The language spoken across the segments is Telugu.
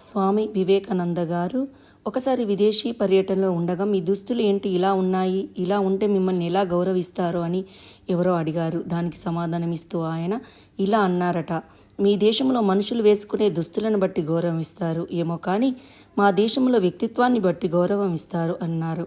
స్వామి వివేకానంద గారు ఒకసారి విదేశీ పర్యటనలో ఉండగా మీ దుస్తులు ఏంటి? ఇలా ఉన్నాయి. ఇలా ఉంటే మిమ్మల్ని ఎలా గౌరవిస్తారు? అని ఎవరో అడిగారు. దానికి సమాధానమిస్తూ ఆయన ఇలా అన్నారట. మీ దేశంలో మనుషులు వేసుకునే దుస్తులను బట్టి గౌరవం ఇస్తారు ఏమో కానీ మా దేశంలో వ్యక్తిత్వాన్ని బట్టి గౌరవం ఇస్తారు అన్నారు.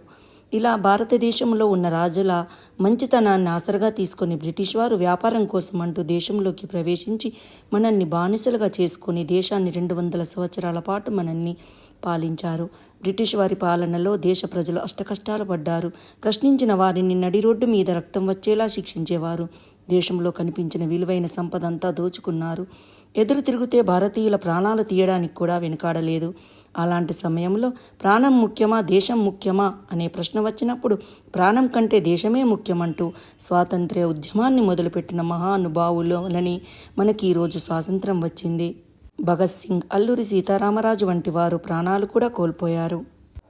ఇలా భారతదేశంలో ఉన్న రాజుల మంచితనాన్ని ఆసరగా తీసుకొని బ్రిటిష్ వారు వ్యాపారం కోసం అంటూ దేశంలోకి ప్రవేశించి మనల్ని బానిసలుగా చేసుకొని దేశాన్ని రెండు వందల సంవత్సరాల పాటు మనల్ని పాలించారు. బ్రిటిష్ వారి పాలనలో దేశ ప్రజలు అష్టకష్టాలు పడ్డారు. ప్రశ్నించిన వారిని నడి రోడ్డు మీద రక్తం వచ్చేలా శిక్షించేవారు. దేశంలో కనిపించిన విలువైన సంపద అంతా దోచుకున్నారు. ఎదురు తిరిగితే భారతీయుల ప్రాణాలు తీయడానికి కూడా వెనుకాడలేదు. అలాంటి సమయంలో ప్రాణం ముఖ్యమా దేశం ముఖ్యమా అనే ప్రశ్న వచ్చినప్పుడు ప్రాణం కంటే దేశమే ముఖ్యమంటూ స్వాతంత్ర్య ఉద్యమాన్ని మొదలుపెట్టిన మహానుభావులని మనకి ఈరోజు స్వాతంత్రం వచ్చింది. భగత్ సింగ్ అల్లూరి సీతారామరాజు వంటి వారు ప్రాణాలు కూడా కోల్పోయారు.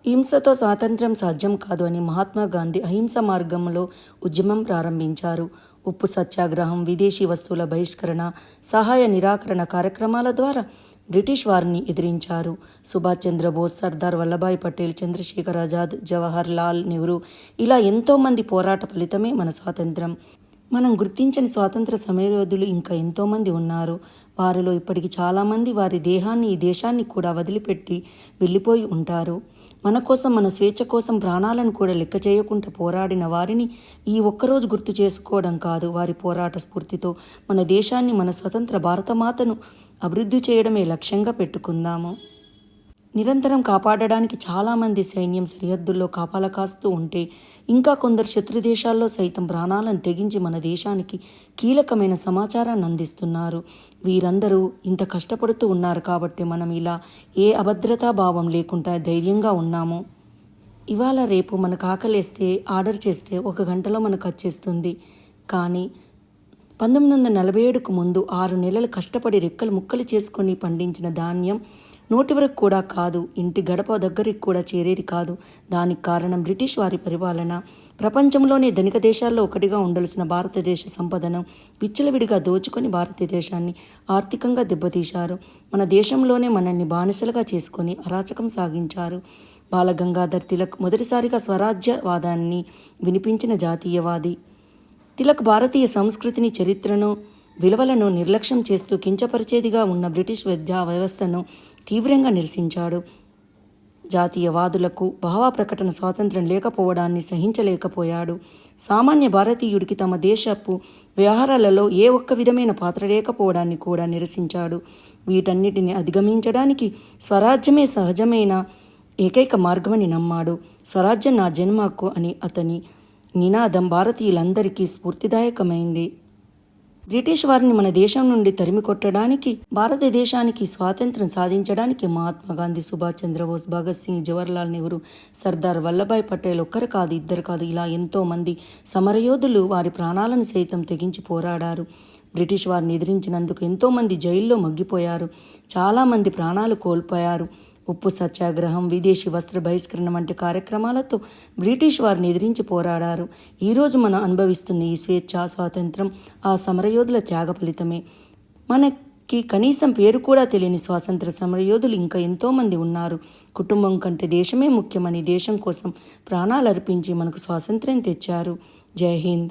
హింసతో స్వాతంత్ర్యం సాధ్యం కాదు అని మహాత్మా గాంధీ అహింస మార్గంలో ఉద్యమం ప్రారంభించారు. ఉప్పు సత్యాగ్రహం విదేశీ వస్తువుల బహిష్కరణ సహాయ నిరాకరణ కార్యక్రమాల ద్వారా బ్రిటిష్ వారిని ఎదిరించారు. సుభాష్ చంద్రబోస్ సర్దార్ వల్లభాయ్ పటేల్ చంద్రశేఖర్ ఆజాద్ జవహర్ లాల్ నెహ్రూ ఇలా ఎంతోమంది పోరాట ఫలితమే మన స్వాతంత్రం మనం గుర్తించని స్వాతంత్ర సమరయోధులు ఇంకా ఎంతోమంది ఉన్నారు. వారిలో ఇప్పటికి చాలామంది వారి దేహాన్ని ఈ దేశాన్ని కూడా వదిలిపెట్టి వెళ్ళిపోయి ఉంటారు. మన కోసం మన స్వేచ్ఛ కోసం ప్రాణాలను కూడా లెక్క చేయకుండా పోరాడిన వారిని ఈ ఒక్కరోజు గుర్తు చేసుకోవడం కాదు. వారి పోరాట స్ఫూర్తితో మన దేశాన్ని మన స్వతంత్ర భారతమాతను అభివృద్ధి చేయడమే లక్ష్యంగా పెట్టుకుందాము. నిరంతరం కాపాడడానికి చాలామంది సైన్యం సరిహద్దుల్లో కాపాల కాస్తూ ఉంటే ఇంకా కొందరు శత్రు దేశాల్లో సైతం ప్రాణాలను తెగించి మన దేశానికి కీలకమైన సమాచారాన్ని అందిస్తున్నారు. వీరందరూ ఇంత కష్టపడుతూ ఉన్నారు కాబట్టి మనం ఇలా ఏ అభద్రతా భావం లేకుండా ధైర్యంగా ఉన్నాము. ఇవాళ రేపు మనకు ఆకలేస్తే ఆర్డర్ చేస్తే ఒక గంటలో మనకు వచ్చేస్తుంది. కానీ పంతొమ్మిది వందల నలభై ఏడుకు ముందు ఆరు నెలలు కష్టపడి రెక్కలు ముక్కలు చేసుకొని పండించిన ధాన్యం నోటి వరకు కూడా కాదు ఇంటి గడప దగ్గరికి కూడా చేరేది కాదు. దానికి కారణం బ్రిటిష్ వారి పరిపాలన. ప్రపంచంలోనే ధనిక దేశాల్లో ఒకటిగా ఉండాల్సిన భారతదేశ సంపదను విచ్చలవిడిగా దోచుకొని భారతదేశాన్ని ఆర్థికంగా దెబ్బతీశారు. మన దేశంలోనే మనల్ని బానిసలుగా చేసుకొని అరాచకం సాగించారు. బాలగంగాధర్ తిలక్ మొదటిసారిగా స్వరాజ్యవాదాన్ని వినిపించిన జాతీయవాది. తిలక్ భారతీయ సంస్కృతిని చరిత్రను విలువలను నిర్లక్ష్యం చేస్తూ కించపరిచేదిగా ఉన్న బ్రిటిష్ విద్యా వ్యవస్థను తీవ్రంగా నిరసించాడు. జాతీయవాదులకు భావ ప్రకటన స్వాతంత్రం లేకపోవడాన్ని సహించలేకపోయాడు. సామాన్య భారతీయుడికి తమ దేశపు వ్యవహారాలలో ఏ ఒక్క విధమైన పాత్ర లేకపోవడాన్ని కూడా నిరసించాడు. వీటన్నిటిని అధిగమించడానికి స్వరాజ్యమే సహజమైన ఏకైక మార్గమని నమ్మాడు. స్వరాజ్యం నా జన్మకు అని అతని నినాదం భారతీయులందరికీ స్ఫూర్తిదాయకమైంది. బ్రిటిష్ వారిని మన దేశం నుండి తరిమి కొట్టడానికి భారతదేశానికి స్వాతంత్రం సాధించడానికి మహాత్మా గాంధీ సుభాష్ చంద్రబోస్ భగత్ సింగ్ జవహర్లాల్ నెహ్రూ సర్దార్ వల్లభాయ్ పటేల్ ఒక్కరు కాదు ఇద్దరు కాదు ఇలా ఎంతో మంది సమరయోధులు వారి ప్రాణాలను సైతం తెగించి పోరాడారు. బ్రిటిష్ వారిని ఎదిరించినందుకు ఎంతోమంది జైల్లో మగ్గిపోయారు. చాలామంది ప్రాణాలు కోల్పోయారు. ఉప్పు సత్యాగ్రహం విదేశీ వస్త్ర బహిష్కరణ వంటి కార్యక్రమాలతో బ్రిటిష్ వారిని ఎదిరించి పోరాడారు. ఈరోజు మనం అనుభవిస్తున్న ఈ స్వేచ్ఛ స్వాతంత్రం ఆ సమరయోధుల త్యాగ ఫలితమే. మనకి కనీసం పేరు కూడా తెలియని స్వాతంత్ర సమరయోధులు ఇంకా ఎంతోమంది ఉన్నారు. కుటుంబం కంటే దేశమే ముఖ్యమని దేశం కోసం ప్రాణాలు అర్పించి మనకు స్వాతంత్ర్యం తెచ్చారు. జై హింద్.